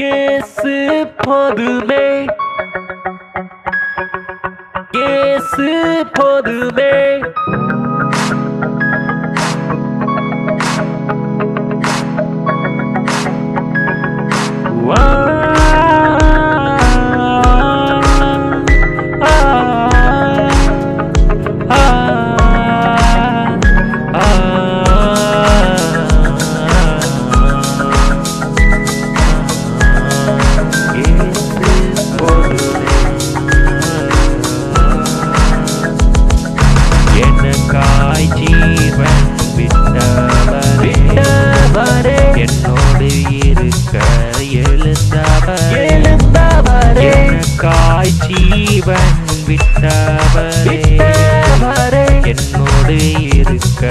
Case போதுமே. Case போதுமே. என்னோடு இருக்க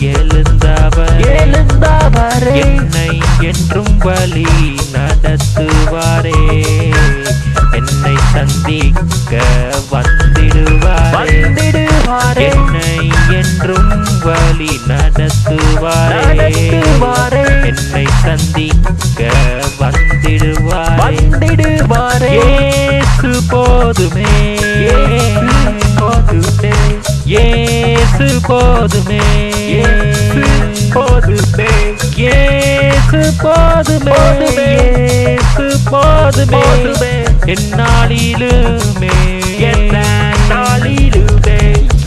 எழுந்தவரே. எழுந்தவரே, என்னை என்றும் வழி நடத்துவாரே. என்னை சந்திக்க வந்திடுவாரே. வந்திடுவாரே, என்னை என்றும் வழி நடத்துவாரே. என்னை சந்திக்க வந்திடுவாரே. வந்திடுவாரே, போதுமே. இயேசு போதுமே. இயேசு போதுமே, இயேசு போதுமே. இயேசு போதுமே. போதுமே, எந்நாளிலுமே என்ன நாளிலுமே,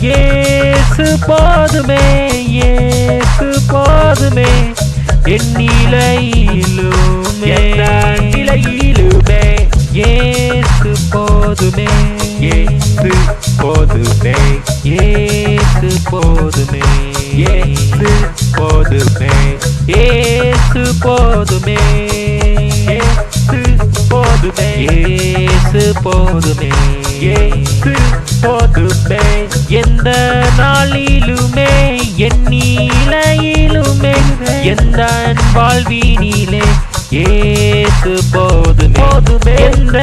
இயேசு போதுமே. இயேசு போதுமே. என் நிலையிலுமே. என்ன நிலையிலுமே, இயேசு போதுமே. இயேசு போதுமே, இயேசு போதுமே. இயேசு போதுமே, இயேசு போதுமே. போதுமே, இயேசு போதுமே. இயேசு போதுமே, எந்த நாளிலுமே என் நிலையிலுமே எந்த வாழ்வினிலே ஏசு போதுமே. போதுமே. எந்த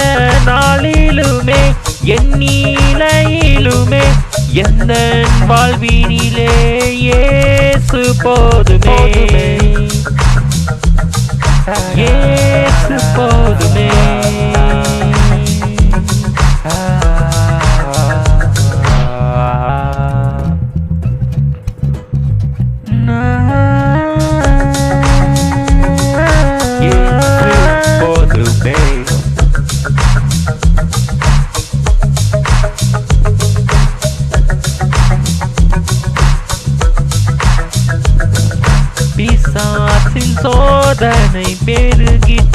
நாளிலுமே என் நிலையிலுமே எந்த வாழ்வினிலே ஏசு போதுமே. ஏசு போதுமே. இயேசு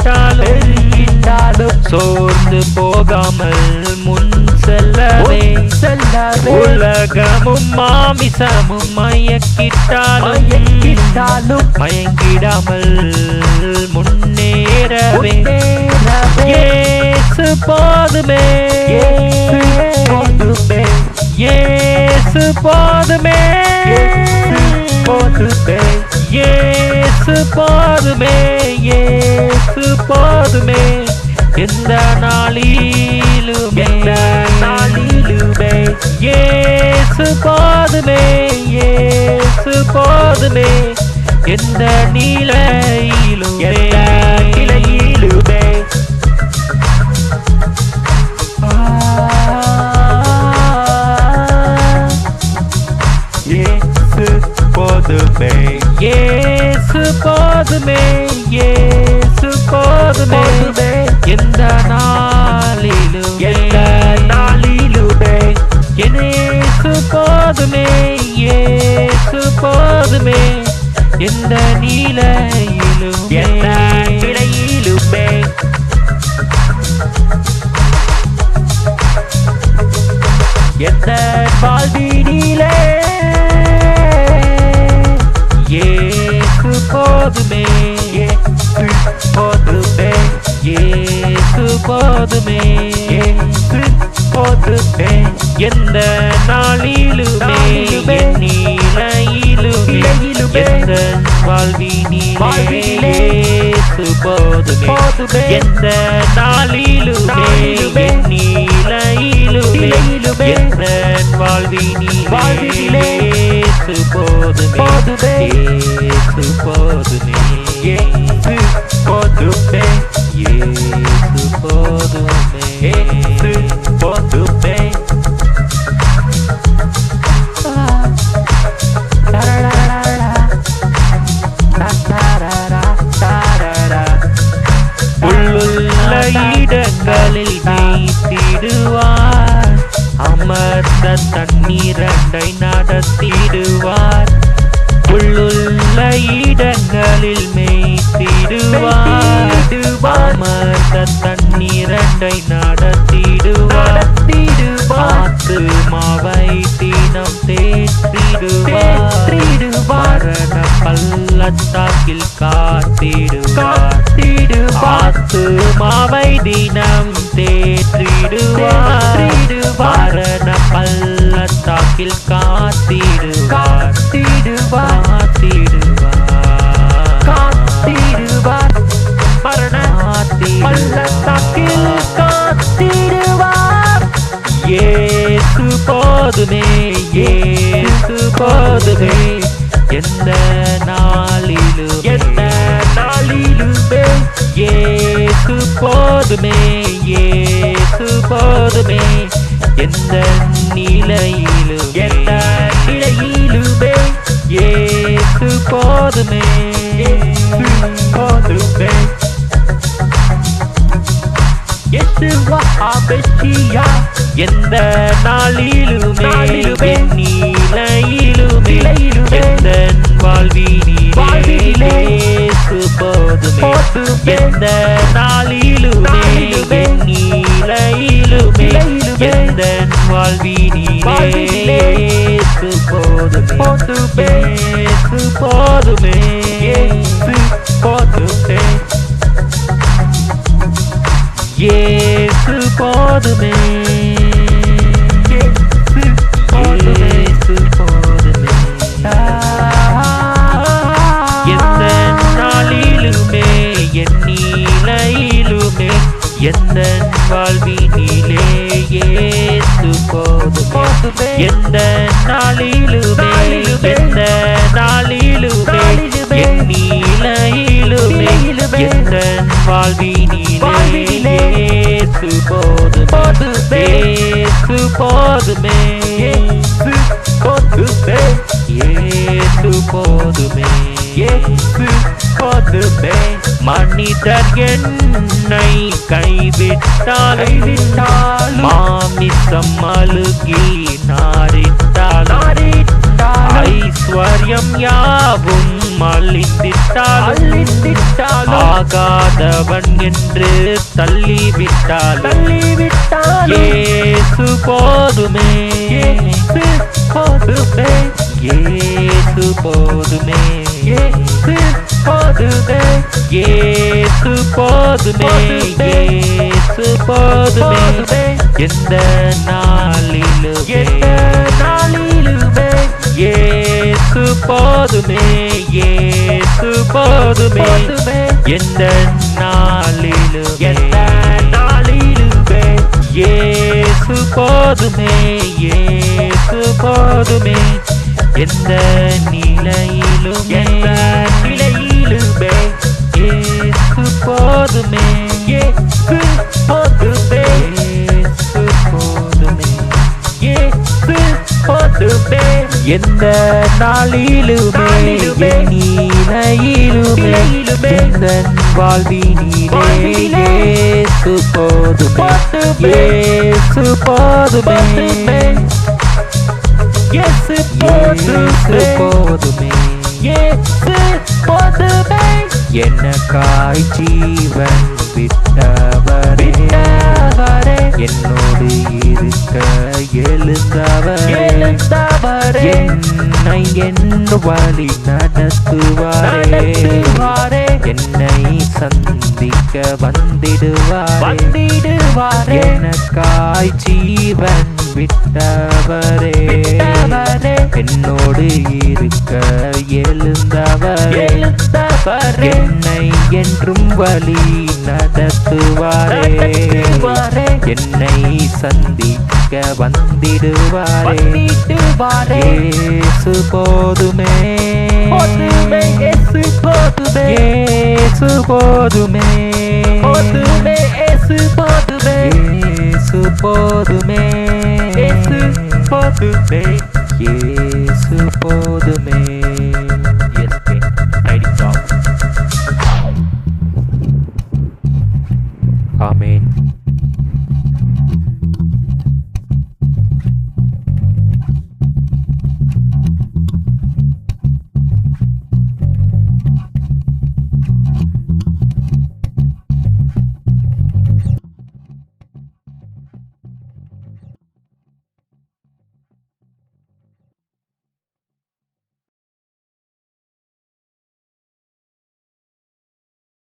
பெருகிட்டாலும் சோர்ந்து போகாமல் முன் செல்லவே. உலகமும் மாமிசமும் மயக்கிட்டாலும் மயக்கிட்டாலும் மயங்கிடாமல் முன்னேறவே. இயேசு போதுமே. போதுமே, இயேசு போதுமே. போதுமே, இயேசு போதுமே இயேசு போதுமே. எந்த நாளிலுமே எந்த நாளிலுமே, இயேசு போதுமே இயேசு போதுமே. எந்த நிலையிலுமே. எந்த போதுமே இயேசு போதுமே. எந்த நாளிலும். எந்த நாளிலுமே, இயேசு போதுமே இயேசு போதுமே. எந்த நிலையிலும். எந்த நிலையிலுமே, எந்த வாழ்வினிலே. போதுமே. இயேசு போதுமே, இயேசு போதுமே. இயேசு போதுமே, எந்த நாளிலுமே. என் நிலையிலுமே எந்த வாழ்வினிலே. இயேசு போதுமே. எந்த நாளிலுமே, என் நிலையிலுமே நிலையிலுமே, எந்த வாழ்வினிலே இயேசு போதுமே. இயேசு போதுமே போதுமே, அமர்ந்த தண்ணீரண்டை நடத்திடுவார். உள்ளுள்ள இடங்களில் மேய்த்திடுவார். அமர்ந்த தண்ணீரண்டை நடத்திடுவார். ஆத்து மாவை தினம் தேற்றிடுவார். மரண பள்ளத்தாக்கில் காத்திடுவார். ஆத்து மாவை தினம் தேற்றிடுவார். மரண பள்ளத்தாக்கில் காத்திடுவார். காத்திடுவார். பள்ளத்தாக்கில் போதுமே இயேசு போதுமே. எந்த நிலையிலும் எந்த நிலையிலுமே இயேசு போதுமே. போதுமே. எந்த நாளிலுமே நிலையிலுமே எந்த வாழ்வினிலே போதுமே, எந்த வாழ்வினிலே. போதுமே. போதுமே, போதுமே. எந்த நாளிலுமே என் நிலையிலுமே எந்த வாழ்வினிலே எந்த நாளிலுமே எந்த நாளிலுமே என் நிலையிலுமே எந்த வாழ்வினிலே இயேசு போதுமே இயேசு போதுமே இயேசு போதுமே இயேசு போதுமே இயேசு போதுமே மனிதர் என்னை கைவிட்டாலும், மாமிசம் அழுகி நாரிட்டாலும், ஐஸ்வர்யம் யாவும் அழிந்திட்டாலும், ஆகாதவன் என்று தள்ளிவிட்டாலும் தள்ளிவிட்டாலும், இயேசு போதுமே. போதுமே. இயேசு போதுமே இயேசு போதுமே இயேசு போதுமே. இயேசு போதுமே எந்த நாளிலுமே. எந்த நாளிலுமே. இயேசு போதுமே இயேசு போதுமே எந்த நாளிலுமே. எந்த நாளிலுமே. இயேசு போதுமே இயேசு போதுமே எந்த நிலையிலும் எந்த நிலையிலுமே இயேசு போதுமே இயேசு போதுமே இயேசு போதுமே இயேசு போதுமே. எந்த நாளிலுமே நிலையிலுமே எந்த வாழ்வினிலே இயேசு போதுமே. போதுமே, இயேசு போதுமே. போதுமே. இயேசு போதுமே. போதுமே எனக்காய் ஜீவன் விட்டவரே. விட்டவரே. என்னோடு இருக்க எழுந்தவரே. எழுந்தவரே. என்னை என் வழி நடத்துவாரே. என்னை சந்திக்க வந்திடுவாரே. வந்திடுவாரே. எனக்காய் ஜீவன் விட்டவரே. என்னோடு இருக்க எழுந்தவரே. என்னை என்றும் வழி நடத்துவாரே. என்னை சந்திக்க வந்திடுவாரே. வந்திடுவாரே. இயேசு போதுமே. போதுமே இயேசு போதுமே. இயேசு போதுமே. போதுமே ஏசு போதுமே. இயேசு போதுமே. ஏசு போதுமே. இயேசு போதுமே.